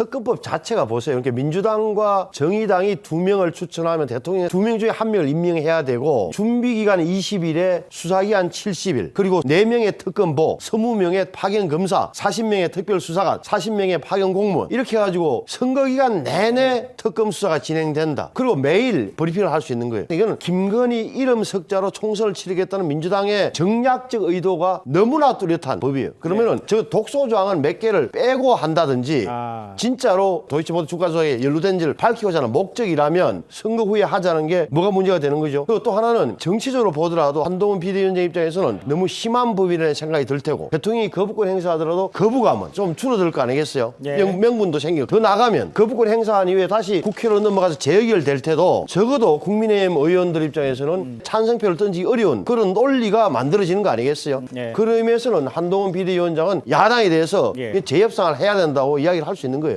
특검법 자체가 보세요. 그러니까 민주당과 정의당이 두 명을 추천하면 대통령 두 명 중에 한 명을 임명해야 되고 준비 기간 20일에 수사 기간 70일 그리고 네명의 특검보, 20명의 파견 검사, 40명의 특별 수사관, 40명의 파견 공무원 이렇게 해 가지고 선거 기간 내내 특검 수사가 진행된다. 그리고 매일 브리핑을 할 수 있는 거예요. 이거는 김건희 이름 석자로 총선을 치르겠다는 민주당의 정략적 의도가 너무나 뚜렷한 법이에요. 그러면은 저 독소 조항은 몇 개를 빼고 한다든지 아. 진짜로 도이치모터 주가 조작에 연루된 지를 밝히고자 하는 목적이라면 선거 후에 하자는 게 뭐가 문제가 되는 거죠. 그리고 또 하나는 정치적으로 보더라도 한동훈 비대위원장 입장에서는 너무 심한 법이라는 생각이 들 테고 대통령이 거부권 행사하더라도 거부감은 좀 줄어들 거 아니겠어요? 예. 명, 명분도 생기고 더 나가면 거부권 행사한 이후에 다시 국회로 넘어가서 재의결될 때도 적어도 국민의힘 의원들 입장에서는 찬성표를 던지기 어려운 그런 논리가 만들어지는 거 아니겠어요? 예. 그런 의미에서는 한동훈 비대위원장은 야당에 대해서 예. 재협상을 해야 된다고 이야기를 할 수 있는 거예요.